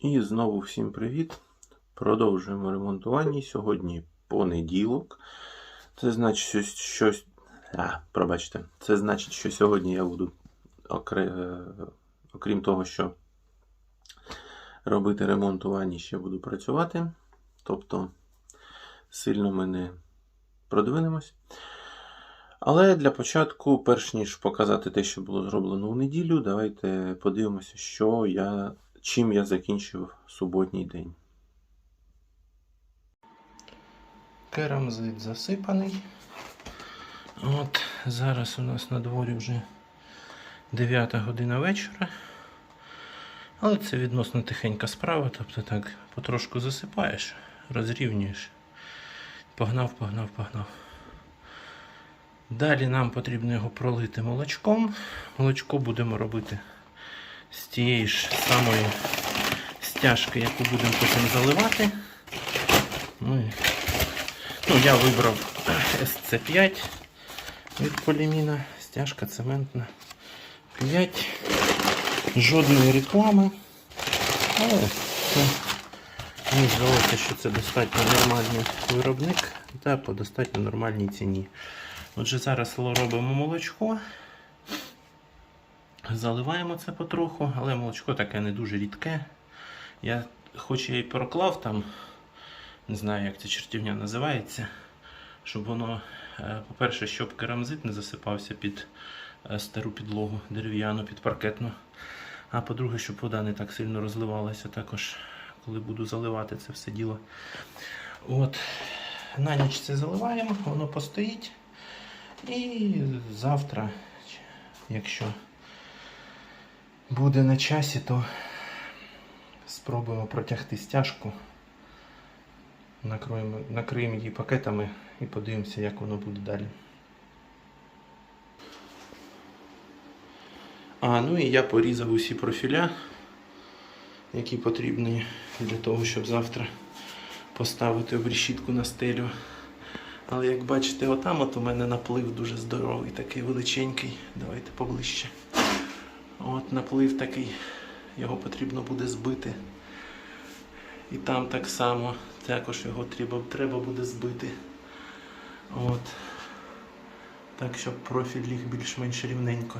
І знову всім привіт. Продовжуємо ремонтування. Сьогодні понеділок. Це значить, що щось. А, пробачте. Це значить, що сьогодні я буду, окре... е, окрім того, що робити ремонт у ванні, ще буду працювати. Тобто сильно ми не продвинемось. Але для початку, перш ніж показати те, що було зроблено у неділю, давайте подивимося, що я, чим я закінчив суботній день. Керамзит засипаний. От зараз у нас на дворі вже 9 година вечора. Але це відносно тихенька справа, тобто так потрошку засипаєш, розрівнюєш. Погнав, погнав, погнав. Далі нам потрібно його пролити молочком. Молочко будемо робити з тієї ж самої стяжки, яку будемо потім заливати. Ну, і- ну, я вибрав SC5 від поліміна, стяжка цементна 5. Жодної реклами. Але мені здалося, що це достатньо нормальний виробник та по достатньо нормальній ціні. Отже, зараз робимо молочко. Заливаємо це потроху, але молочко таке не дуже рідке. Я хоч я і проклав там, не знаю, як ця чертівня називається, щоб воно, е, по-перше, щоб керамзит не засипався під е, стару підлогу дерев'яну, під паркетну. А по-друге, щоб вода не так сильно розливалася також, коли буду заливати це все діло. От, на ніч це заливаємо, воно постоїть. І завтра, якщо буде на часі, то спробуємо протягти стяжку. Накроємо, накриємо її пакетами і подивимося, як воно буде далі. А, ну і я порізав усі профіля, які потрібні для того, щоб завтра поставити обрішітку на стелю. Але як бачите, отам от у мене наплив дуже здоровий, такий величенький. Давайте поближче. От наплив такий, його потрібно буде збити. І там так само, також його треба, треба буде збити. От. Так, щоб профіль ліг більш-менш рівненько.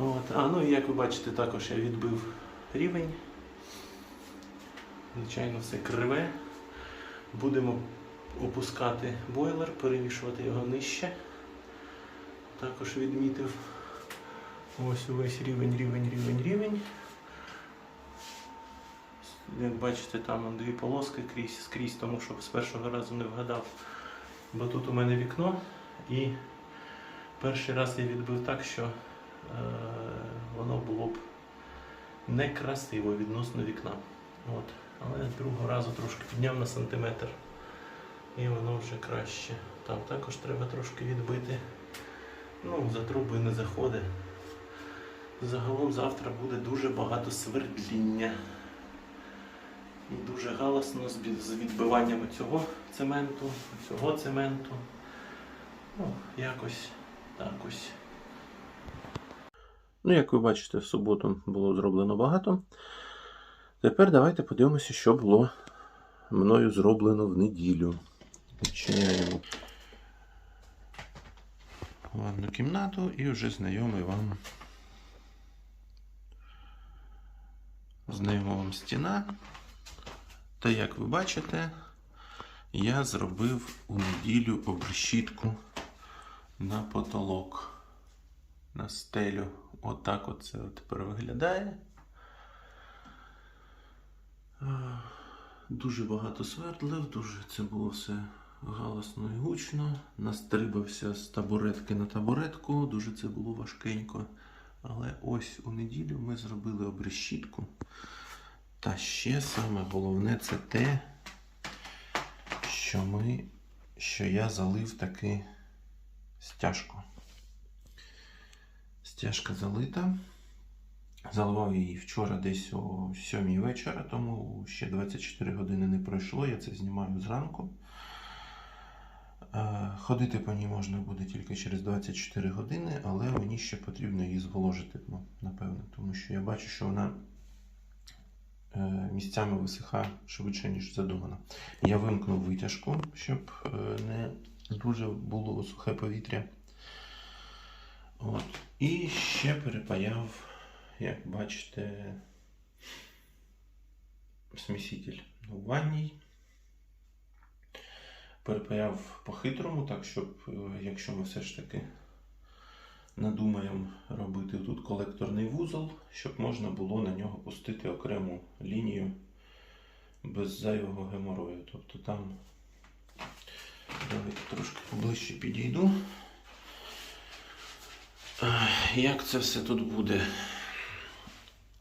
От. А ну і як ви бачите, також я відбив рівень. Звичайно, все криве. Будемо опускати бойлер, перевішувати його нижче. Також відмітив ось увесь рівень, рівень, рівень, рівень. Як бачите, там дві полоски крізь, скрізь, тому що з першого разу не вгадав. Бо тут у мене вікно і перший раз я відбив так, що е, воно було б некрасиво відносно вікна. От. Але другого разу трошки підняв на сантиметр і воно вже краще. Там також треба трошки відбити. Ну, за трубою не заходить. Загалом завтра буде дуже багато свердління. І дуже галасно з відбиванням цього цементу, цього цементу. Ну, якось так ось. Ну, як ви бачите, в суботу було зроблено багато. Тепер давайте подивимося, що було мною зроблено в неділю. Відчиняємо ванну кімнату і вже знайомий вам. Знайома вам стіна. Та як ви бачите, я зробив у неділю обрешітку на потолок, на стелю. Отак от це тепер виглядає. Дуже багато свердлив, дуже це було все галасно і гучно. Настрибався з табуретки на табуретку, дуже це було важкенько. Але ось у неділю ми зробили обрешітку. Та ще саме головне це те, що ми, що я залив таки стяжку. Стяжка залита. Заливав її вчора десь о 7 вечора, тому ще 24 години не пройшло. Я це знімаю зранку. Ходити по ній можна буде тільки через 24 години, але мені ще потрібно її зволожити, ну, напевно, тому що я бачу, що вона е, місцями висихає швидше, ніж задумано. Я вимкнув витяжку, щоб е, не дуже було сухе повітря. От. І ще перепаяв, як бачите, сміситель у ванній. Перепаяв по-хитрому, так, щоб, е, якщо ми все ж таки надумаємо робити тут колекторний вузол, щоб можна було на нього пустити окрему лінію без зайвого геморою. Тобто там давайте трошки ближче підійду. Е, Як це все тут буде?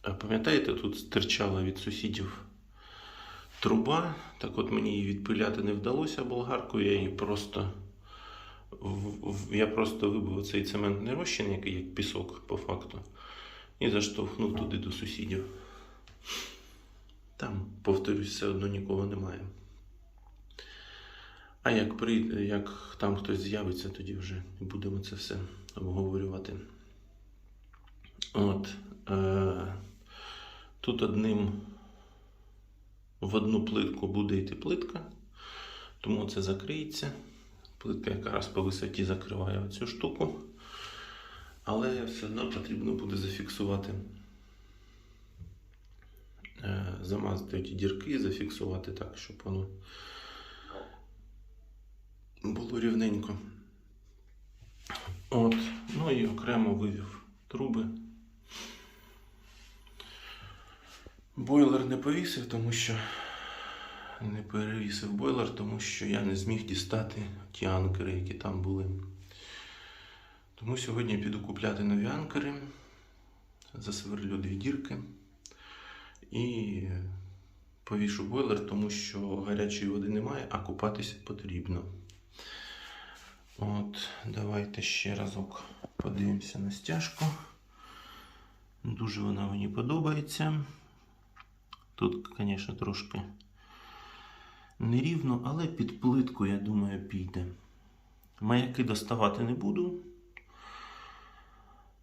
Пам'ятаєте, тут стирчала від сусідів труба. Так от мені її відпиляти не вдалося болгаркою, я її просто. Я просто вибив цей цементний розчин, який як пісок по факту, і заштовхнув туди до сусідів. Там, повторюсь, все одно нікого немає. А як прийде, як там хтось з'явиться, тоді вже будемо це все обговорювати. От. Е, тут одним в одну плитку буде йти плитка, тому це закриється. Плитка якраз по висоті закриває цю штуку. Але все одно потрібно буде зафіксувати, е, замазати ті дірки, зафіксувати так, щоб воно було рівненько. От, ну і окремо вивів труби. Бойлер не повісив, тому що не перевісив бойлер, тому що я не зміг дістати ті анкери, які там були. Тому сьогодні піду купляти нові анкери, засверлю дві дірки і повішу бойлер, тому що гарячої води немає, а купатися потрібно. От, давайте ще разок подивимося на стяжку. Дуже вона мені подобається. Тут, звісно, трошки нерівно, але під плитку, я думаю, піде. Маяки доставати не буду.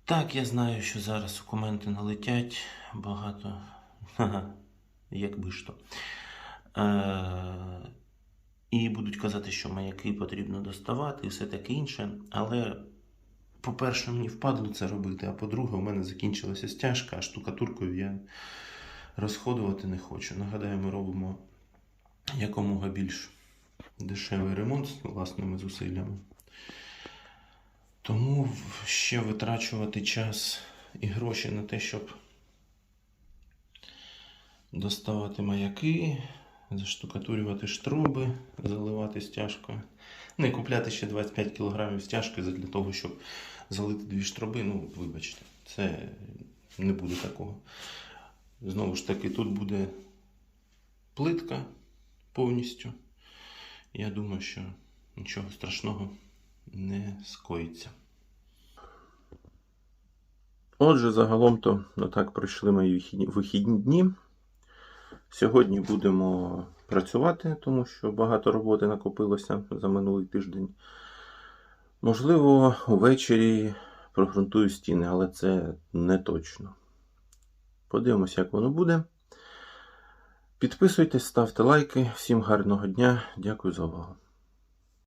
Так, я знаю, що зараз коменти налетять багато. Ха-ха, Якби ж то. Е- і будуть казати, що маяки потрібно доставати і все таке інше. Але, по-перше, мені впадло це робити, а по-друге, у мене закінчилася стяжка, а штукатуркою я розходувати не хочу. Нагадаю, ми робимо якомога більш дешевий ремонт з власними зусиллями. Тому ще витрачувати час і гроші на те, щоб доставати маяки, заштукатурювати штруби, заливати стяжкою. Ну і купляти ще 25 кг стяжки для того, щоб залити дві штруби. Ну, вибачте, це не буде такого. Знову ж таки, тут буде плитка повністю. Я думаю, що нічого страшного не скоїться. Отже, загалом то отак пройшли мої вихідні- дні. Сьогодні будемо працювати, тому що багато роботи накопилося за минулий тиждень. Можливо, увечері прогрунтую стіни, але це не точно. Подивимося, як воно буде. Підписуйтесь, ставте лайки. Всім гарного дня. Дякую за увагу.